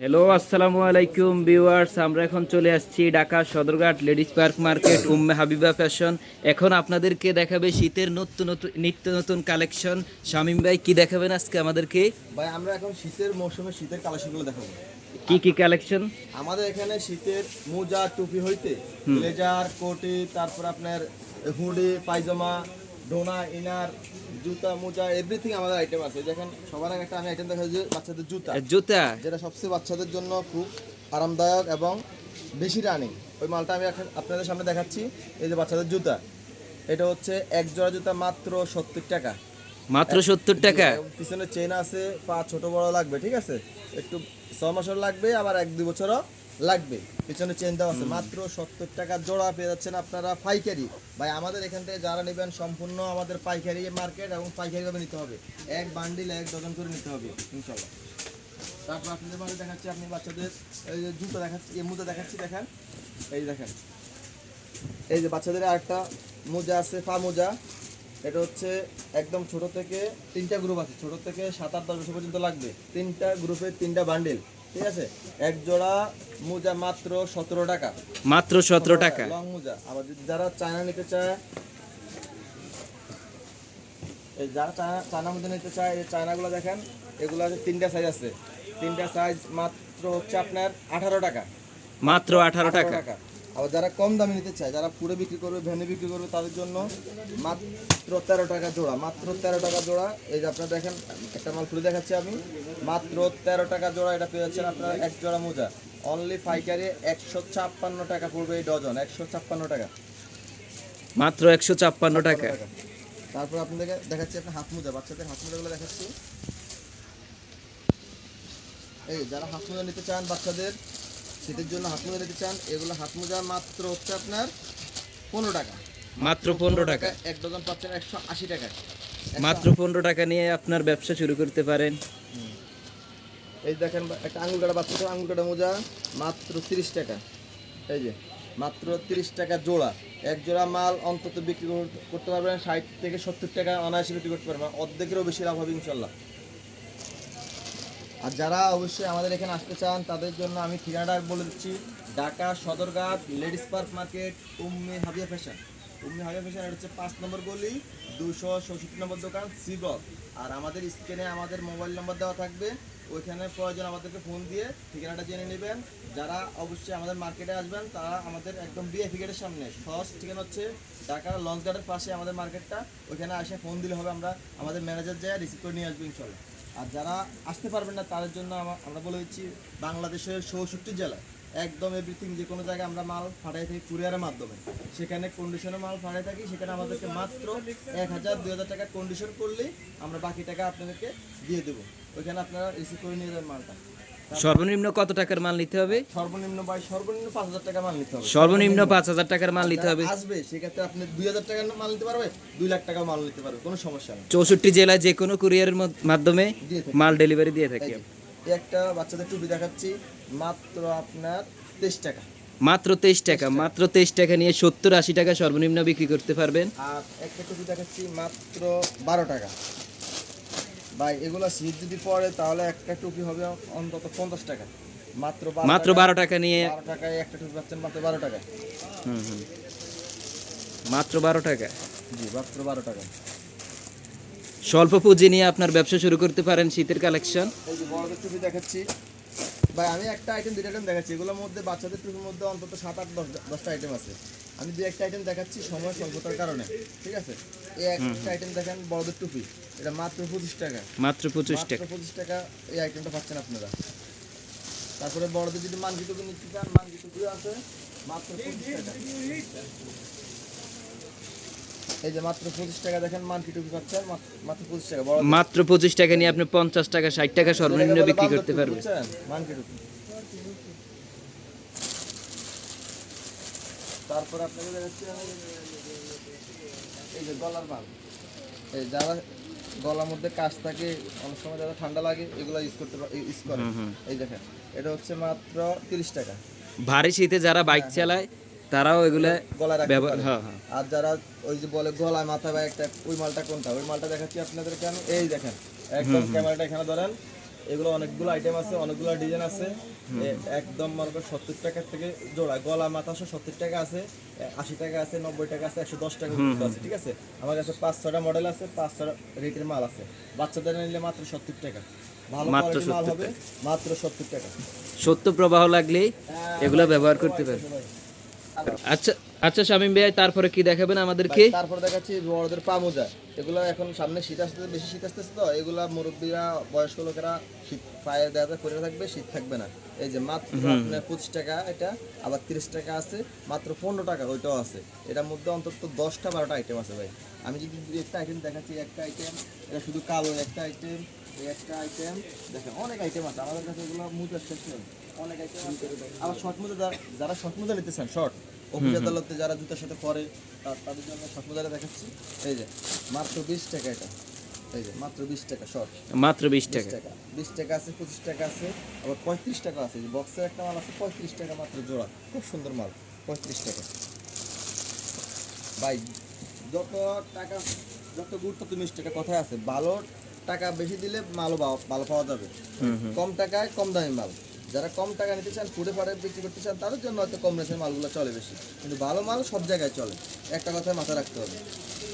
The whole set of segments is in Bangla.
হ্যালো আসসালামু আলাইকুম ভিউয়ার্স আমরা এখন চলে আসছি Dhaka Sadarghat ladies park market Umme Habiba fashion. এখন আপনাদেরকে দেখাবে শীতের নতুন নতুন নিত্য নতুন কালেকশন। শামিম ভাই কি দেখাবেন আজকে আমাদেরকে? ভাই আমরা এখন শীতের মৌসুমে শীতের কালেকশনগুলো দেখাবো। কি কি কালেকশন? আমাদের এখানে শীতের মোজা টুপি হইতে ব্লেজার কোটি তারপর আপনার হুডি পায়জামা ডোনা ইনার জুতা মোজা এভরিথিং আমাদের আইটেম আছে। দেখেন সবার আগে একটা আমি আইটেম দেখা যে বাচ্চাদের জুতা। জুতা? যেটা সবচেয়ে বাচ্চাদের জন্য খুব আরামদায়ক এবং বেশি রানিং ওই মালটা আমি এখন আপনাদের সামনে দেখাচ্ছি এই যে বাচ্চাদের জুতা। এটা হচ্ছে এক জোড়া জুতা মাত্র সত্তর টাকা। মাত্র সত্তর টাকা? পিছনে চেন আছে পা ছোট বড় লাগবে ঠিক আছে? একটু ছ মাসের লাগবে আবার এক দুই বছরও লাগবে। পিছনে চেন দেওয়া আছে। মাত্র সত্তর টাকা জোড়া পেয়ে যাচ্ছেন আপনারা পাইকারি। ভাই, আমাদের এখান থেকে যারা নেবেন, সম্পূর্ণ আমাদের পাইকারি মার্কেট এবং পাইকারিভাবে নিতে হবে। এক বান্ডিল এক ডজন করে নিতে হবে ইনশাল্লাহ তারপর আপনাদের মাঝে দেখাচ্ছি, আপনি বাচ্চাদের, এই যে জুতো দেখাচ্ছি, এই মুজা দেখাচ্ছি, দেখেন। এই দেখেন। এই যে বাচ্চাদের আরেকটা মোজা আছে পা মোজা। এটা হচ্ছে একদম ছোট থেকে তিনটা গ্রুপ আছে। ছোট থেকে সাত আট দশ বছর পর্যন্ত লাগবে। তিনটা গ্রুপের তিনটা বান্ডেল ঠিক আছে? এক জোড়া মোজা মাত্র সতেরো টাকা। মাত্র সতেরো টাকা। লং মোজা। আবার যদি যারা চায়না নিতে চায় এই যারা চায়না চায়না মধ্যে নিতে চায় এই চায়নাগুলো দেখেন এগুলো আছে তিনটা সাইজ আছে। তিনটা সাইজ মাত্র হচ্ছে আপনার আঠারো টাকা। মাত্র আঠারো টাকা। আবার যারা কম দামে নিতে চায় যারা পুরো বিক্রি করবে ভ্যানে বিক্রি করবে তাদের জন্য মাত্র তেরো টাকা জোড়া মাত্র তেরো টাকা জোড়া। এই যে আপনারা দেখেন একটা মাল খুলে দেখাচ্ছি আমি। মাত্র তেরো টাকা জোড়া এটা পেয়ে যাচ্ছেন আপনারা এক জোড়া মোজা। অনলি পাইকারি একশো ছাপ্পান্ন টাকা পড়বে এই ডজন একশো ছাপ্পান্ন টাকা। মাত্র একশো ছাপ্পান্ন টাকা। তারপর আপনাদেরকে দেখাচ্ছি আপনার হাত মোজা বাচ্চাদের হাত মোজাগুলো দেখাচ্ছি। এই যারা হাত মোজা নিতে চান বাচ্চাদের শীতের জন্য হাত মোজা নিতে চান এগুলো হাত মোজা মাত্র হচ্ছে আপনার পনেরো টাকা। মাত্র পনেরো টাকা। এক ডজন পাচ্ছেন একশো আশি টাকা। মাত্র পনেরো টাকা নিয়ে আপনার ব্যবসা শুরু করতে পারেন। এই দেখেন একটা আঙুল কাটা বাচ্চাদের আঙুল কাটা মোজা মাত্র তিরিশ টাকা। এই যে মাত্র তিরিশ টাকা জোড়া। এক জোড়া মাল অন্তত বিক্রি করতে পারবেন ষাট থেকে সত্তর টাকা অনায়াসে বিক্রি করতে পারবেন। অর্ধেকেরও বেশি লাভ হবে ইনশাল্লাহ। আর যারা অবশ্যই আমাদের এখানে আসতে চান, তাদের জন্য আমি ঠিকানাটা বলে দিচ্ছি। Dhaka Sadarghat, ladies park market, Ummi Habiya fashion. Ummi Habiya fashion এটা হচ্ছে পাঁচ নম্বর গলি দুশো চৌষট্টি নম্বর দোকান সি ব্লক আর আমাদের স্ক্রিনে আমাদের মোবাইল নম্বর দেওয়া থাকবে, ওইখানে প্রয়োজন আমাদেরকে ফোন দিয়ে ঠিকানাটা জেনে নেবেন। যারা অবশ্যই আমাদের মার্কেটে আসবেন, তারা আমাদের একদম বিএফি গেটের সামনে। সহজ ঠিকানা হচ্ছে ঢাকা লঞ্চ গার্ডের পাশে আমাদের মার্কেটটা। ওইখানে এসে ফোন দিলে হবে আমরা, আমাদের ম্যানেজার যায় রিসিভ করে নিয়ে আসব ইনশাল্লাহ। আর যারা আসতে পারবেন না, তাদের জন্য আমরা বলে দিচ্ছি বাংলাদেশের চৌষট্টি জেলায় একদম এভরিথিং যে কোনো জায়গায় আমরা মাল ফাটাই থাকি কুরিয়ারের মাধ্যমে। সেখানে কন্ডিশনের মাল ফাটাই থাকি, সেখানে আমাদেরকে মাত্র এক হাজার, দুই হাজার টাকা কন্ডিশন করলেই আমরা বাকি টাকা আপনাদেরকে দিয়ে দেবো। ওইখানে আপনারা রিসিভ করে নিয়ে যাবেন মালটা। সর্বনিম্ন কত টাকার মাল নিতে হবে? সর্বনিম্ন বাই সর্বনিম্ন পাঁচ হাজার টাকা মাল নিতে হবে। সর্বনিম্ন পাঁচ হাজার টাকার মাল নিতে হবে। আসবে সেক্ষেত্রে আপনি দুই হাজার টাকার মাল নিতে পারবে দুই লাখ টাকা মাল নিতে পারবে কোনো সমস্যা নেই। চৌষট্টি জেলায় যে কোনো কুরিয়ারের মাধ্যমে মাল ডেলিভারি দিয়ে থাকি। একটা বাচ্চাদের টুপি দেখাচ্ছি মাত্র আপনার তেইশ টাকা। মাত্র তেইশ টাকা। মাত্র তেইশ টাকা নিয়ে সত্তর আশি টাকা সর্বনিম্ন বিক্রি করতে পারবেন। আর একটা টুপি দেখাচ্ছি মাত্র বারো টাকা। ভাই এগুলো শীত যদি পড়ে তাহলে একটা টুপি হবে অন্তত পঞ্চাশ টাকা। মাত্র মাত্র বারো টাকা নিয়ে বারো টাকায় একটা টুপি পাচ্ছেন মাত্র বারো টাকা হুম, হুম। মাত্র বারো টাকা জি মাত্র বারো টাকা স্বল্প পুঁজি নিয়ে আপনার ব্যবসা শুরু করতে পারেন শীতের কালেকশন। এই যে বড়দের টুপি দেখাচ্ছি। ভাই আমি একটা আইটেম দুটো আইটেম দেখাচ্ছি। এগুলোর মধ্যে বাচ্চাদের টুপির মধ্যে অন্তত সাত আট দশ দশটা আইটেম আছে। আমি দু একটা আইটেম দেখাচ্ছি সময় স্বল্পতার কারণে ঠিক আছে? এই একটা আইটেম দেখেন বড়দের টুপি। এটা মাত্র পঁচিশ টাকা। মাত্র পঁচিশ টাকা। পঁচিশ টাকা এই আইটেমটা পাচ্ছেন আপনারা। তারপরে বড়দের যদি মানকি টুপি নিতে চান মানকি টুপি আছে মাত্র পঁচিশ টাকা। এই যে মাত্র পঁচিশ টাকা দেখেন মানকি টুপি পাচ্ছেন মাত্র- পঁচিশ টাকা। মাত্র পঁচিশ টাকা নিয়ে আপনি পঞ্চাশ টাকা ষাট টাকা সর্বনিম্ন বিক্রি করতে পারবেন। মানকি টুপি। তারপর আপনাকে দেখাচ্ছি এই যে গলার মাল। এই যারা গলার মধ্যে কাজ থাকে অনেক সময় যারা ঠান্ডা লাগে এগুলো ইউজ করতে ইউজ করে। এই দেখেন এটা হচ্ছে মাত্র তিরিশ টাকা। ভারী শীতে যারা বাইক চালায় তারাও এগুলো গলায় ব্যবহার হ্যাঁ হ্যাঁ। আর যারা ওই যে বলে গলায় মাথা বা একটা ওই মালটা কোনটা? ওই মালটা দেখাচ্ছি আপনাদেরকে আমি। এই দেখেন একদম ক্যামেরাটা এখানে ধরেন। এগুলো অনেকগুলো আইটেম আছে অনেকগুলো ডিজাইন আছে। একদম মনে করো সত্তর টাকা থেকে জোড়া গলা মাথা সত্তর টাকা আছে আশি টাকা আছে নব্বই টাকা আছে একশো দশ টাকা আছে ঠিক আছে? আমার কাছে পাঁচ ছটা মডেল আছে পাঁচ ছটা রেটের মাল আছে। বাচ্চাদের নিলে মাত্র সত্তর টাকা। মাত্র মাল হবে মাত্র সত্তর টাকা। সত্য প্রবাহ লাগলেই এগুলো ব্যবহার করতে পারেন আচ্ছা আচ্ছা শামিম ভাই তারপরে কি দেখাবেন আমাদেরকে? তারপর দেখাচ্ছি বড়দের পা মোজা এগুলো এখন সামনে শীত আসতেছে বেশি শীত আসতেছে তো এগুলা মুরব্বীরা বয়স্ক লোকেরা শীত পায়ে দেওয়া করে থাকবে শীত থাকবে না। এই যে মাত্র আপনার পঁচিশ টাকা এটা আবার তিরিশ টাকা আছে মাত্র পনেরো টাকা ওইটাও আছে। এটার মধ্যে অন্তত দশটা বারোটা আইটেম আছে ভাই। আমি যদি একটা আইটেম দেখাচ্ছি একটা আইটেম এটা শুধু কালো একটা আইটেম একটা আইটেম দেখেন অনেক আইটেম আছে আমাদের কাছে এগুলো মুজার শেষ নেই। আবার শর্ট মোজা যারা- শর্ট মোজা নিতে চান শর্ট অফিস আদালতে যারা জুতার সাথে পরে তাদের জন্য শর্ট মোজাটা দেখাচ্ছি। এই যে মাত্র বিশ টাকা এটা। এই যে মাত্র বিশ টাকা শর্ট। মাত্র বিশ টাকা। টাকা। বিশ টাকা আছে পঁচিশ টাকা আছে আবার পঁয়ত্রিশ টাকা আছে। যে বক্সের একটা মাল আছে পঁয়ত্রিশ টাকা মাত্র জোড়া। খুব সুন্দর মাল পঁয়ত্রিশ টাকা। ভাই যত টাকা যত গুরুত্ব তুমি টাকা কথায় আছে ভালো টাকা বেশি দিলে মালও ভালো পাওয়া যাবে। কম টাকায় কম দামি মাল। যারা কম টাকা নিতে চান ফুডে ফাড়ে বিক্রি করতে চান তাদের জন্য হয়তো কম রেটের মালগুলো চলে বেশি। কিন্তু ভালো মাল সব জায়গায় চলে। একটা কথায় মাথায় রাখতে হবে।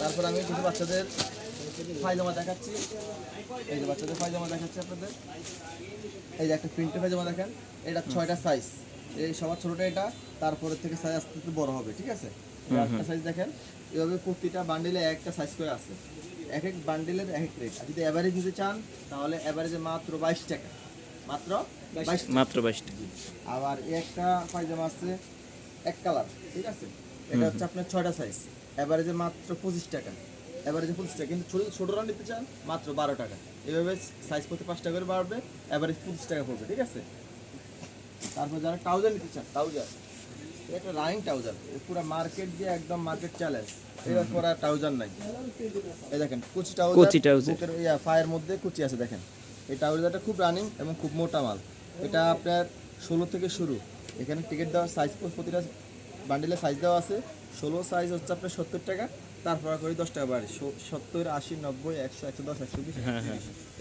তারপর আমি কিছু বাচ্চাদের পায়জামা দেখাচ্ছি। এই যে বাচ্চাদের পায়জামা দেখাচ্ছি আপনাদের। এই যে একটা প্রিন্টের পায়জামা দেখেন এটা ছয়টা সাইজ এই সবার ছোটটা এটা তারপরে থেকে সাইজ আস্তে আস্তে বড় হবে ঠিক আছে? একটা সাইজ দেখেন এভাবে প্রতিটা বান্ডিলে একটা সাইজ করে আছে। এক এক বান্ডিলের এক এক রেট যদি অ্যাভারেজ নিতে চান তাহলে অ্যাভারেজে মাত্র বাইশ টাকা। মাত্র মাত্র বাইশ টাকা আবার একটা পায়জামা আছে এক কালার ঠিক আছে? এটা হচ্ছে আপনার ছয়টা সাইজ অ্যাভারেজে মাত্র পঁচিশ টাকা। অ্যাভারেজে পঁচিশ টাকা। কিন্তু ছোটো ছোটোরা নিতে চান মাত্র বারো টাকা। এভাবে সাইজ করতে পাঁচ টাকা করে বাড়বে অ্যাভারেজ পঁচিশ টাকা পড়বে ঠিক আছে? তারপর যারা ট্রাউজার নিতে চান ট্রাউজার এটা একটা রানিং ট্রাউজার পুরো মার্কেট দিয়ে একদম মার্কেট চ্যালেঞ্জ এবার পরে ট্রাউজার নাই। এই দেখেন কুচি ট্রাউজার কুচি ইয়া পায়ের মধ্যে কুচি আছে দেখেন। এই ট্রাউজারটা খুব রানিং এবং খুব মোটা মাল। এটা আপনার ষোলো থেকে শুরু। এখানে টিকিট দেওয়া সাইজ প্রতিটা বান্ডিলে সাইজ দেওয়া আছে। ষোলো সাইজ হচ্ছে আপনার সত্তর টাকা তারপর করে দশ টাকা বাড়ি। সত্তর আশি নব্বই একশো একশো দশ একশো বিশ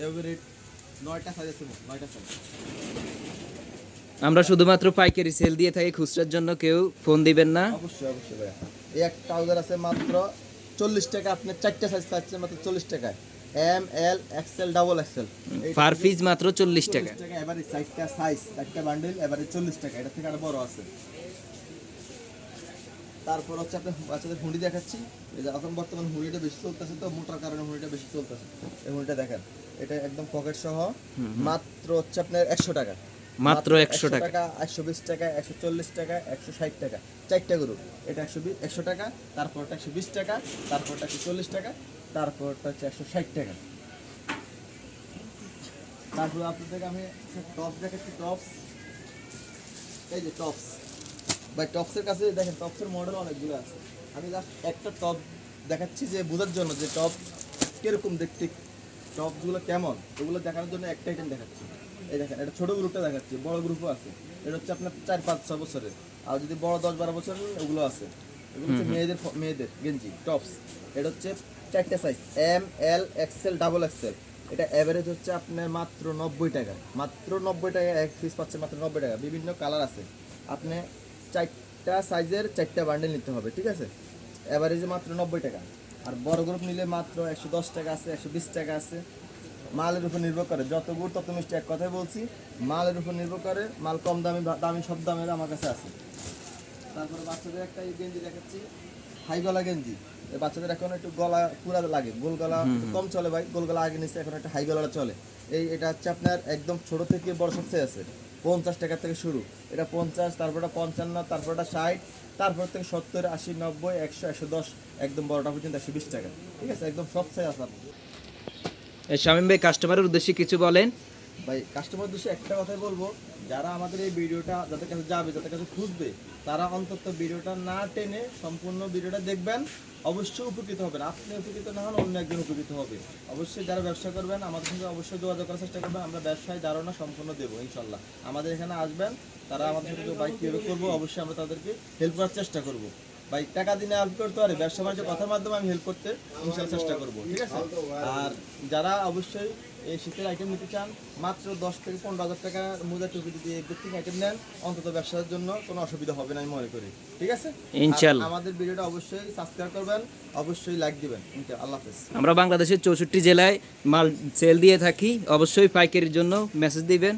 এভাবে রেট নয়টা সাইজ আছে নয়টা সাইজ আমরা শুধুমাত্র পাইকারি সেল দিয়ে থাকি খুচরার জন্য কেউ ফোন দিবেন না। অবশ্যই অবশ্যই ভাইয়া। এই এক ট্রাউজার আছে মাত্র চল্লিশ টাকা আপনার চারটা সাইজ পাচ্ছে মাত্র চল্লিশ টাকায়। M L XL double XL. Per piece মাত্র চল্লিশ টাকা। টাকা এবারে চারটা সাইজ চারটা বান্ডেল এবারে চল্লিশ টাকা। এটা থেকে আরও বড় আছে। তারপর হচ্ছে আপনার বাচ্চাদের হুঁড়ি দেখাচ্ছি। এখন বর্তমান হুঁড়িটা বেশি চলতেছে তো মোটার কারণে হুঁড়িটা বেশি চলতেছে। এই হুঁড়িটা দেখেন এটা একদম পকেট সহ। মাত্র হচ্ছে আপনার একশো টাকা। মাত্র 100 টাকা। একশো বিশ টাকা একশো চল্লিশ টাকা একশো ষাট টাকা। চারটা গরু। এটা একশো একশো টাকা তারপরটা একশো বিশ টাকা তারপরটা একশো চল্লিশ টাকা। তারপরটা হচ্ছে একশো ষাট টাকা। তারপর আপনাদেরকে আমি টপস দেখাচ্ছি টপস এই যে টপস ভাই টপসের কাছে দেখেন টপসের মডেল অনেকগুলো আছে। আমি জাস্ট একটা টপ দেখাচ্ছি যে বোঝার জন্য যে টপ কীরকম দেখতে টপসগুলো কেমন। ওগুলো দেখানোর জন্য একটা আইটেম দেখাচ্ছি। এই দেখেন এটা ছোট গ্রুপটা দেখাচ্ছি বড় গ্রুপও আছে। এটা হচ্ছে আপনার চার পাঁচ ছ বছরের। আর যদি বড় দশ বারো বছরের ওগুলো আছে। এগুলো হচ্ছে মেয়েদের মেয়েদের গেঞ্জি টপস এটা হচ্ছে চারটে size M L XL double XL এটা অ্যাভারেজ হচ্ছে আপনার মাত্র নব্বই টাকা। মাত্র নব্বই টাকা, এক পিস পাচ্ছে মাত্র নব্বই টাকা। বিভিন্ন কালার আছে। আপনি চারটা সাইজের চারটা বান্ডেল নিতে হবে, ঠিক আছে? অ্যাভারেজে মাত্র নব্বই টাকা। আর বড় গ্রুপ নিলে মাত্র একশো দশ টাকা আছে, একশো বিশ টাকা আছে। মালের উপর নির্ভর করে। যত গুড়, তত মিষ্টি। এক কথাই বলছি, মালের উপর নির্ভর করে, মাল কম দামি দামি, সব দামের আমার কাছে আছে। তারপরে বাচ্চাদের একটা গেঞ্জি দেখাচ্ছি। হাই গলা গেঞ্জি। বাচ্চাদের এখন একটু গলা পুরা লাগে গোল গলা কম চলে ভাই গোল গলা আগে নিচ্ছে এখন একটা হাই গলাটা চলে। এই এটা হচ্ছে আপনার একদম ছোট থেকে বড় সবচেয়ে আছে পঞ্চাশ টাকা থেকে শুরু। এটা পঞ্চাশ তারপরটা পঞ্চান্ন তারপরটা ষাট তারপর থেকে সত্তর আশি নব্বই একশো একশো দশ একদম বড়টা পর্যন্ত একশো বিশ টাকা। ঠিক আছে একদম সব সাইজ আছে। শামীম ভাই কাস্টমারের উদ্দেশ্যে কিছু বলেন। ভাই কাস্টমার দোষে একটা কথাই বলব যারা আমাদের এই ভিডিওটা যাদের কাছে যাবে যাদের কাছে খুঁজবে তারা অন্তত ভিডিওটা না টেনে সম্পূর্ণ ভিডিওটা দেখবেন। অবশ্যই উপকৃত হবেন। আপনি উপকৃত না হন অন্য একজন উপকৃত হবে। অবশ্যই যারা ব্যবসা করবেন, আমাদের সঙ্গে অবশ্যই যোগাযোগ করার চেষ্টা করবেন। আমরা ব্যবসায় ধারণা সম্পূর্ণ দেবো ইনশাল্লাহ আমাদের এখানে আসবেন, তারা আমাদের সঙ্গে বাইক কীভাবে করব। অবশ্যই আমরা তাদেরকে হেল্প করার চেষ্টা করব। ভাই, টাকা দিনে হেল্প করতে পারে, ব্যবসা বাণিজ্য কথার মাধ্যমে আমি হেল্প করতে ইনশাল্লাহ চেষ্টা করব, ঠিক আছে? আর যারা অবশ্যই এই শীতের আইটেম নিতে চান মাত্র দশ থেকে পনেরো হাজার টাকা মোজা টুপি যদি ব্যক্তিক আইটেম নেন। অন্তত ব্যবসার জন্য কোনো অসুবিধা হবে না আমি মনে করি। ঠিক আছে? ইনশাল্লাহ। আমাদের ভিডিওটা অবশ্যই সাবস্ক্রাইব করবেন অবশ্যই লাইক দিবেন। আল্লাহ হাফেজ। আমরা বাংলাদেশের চৌষট্টি জেলায় মাল সেল দিয়ে থাকি। অবশ্যই পাইকারির জন্য মেসেজ দিবেন।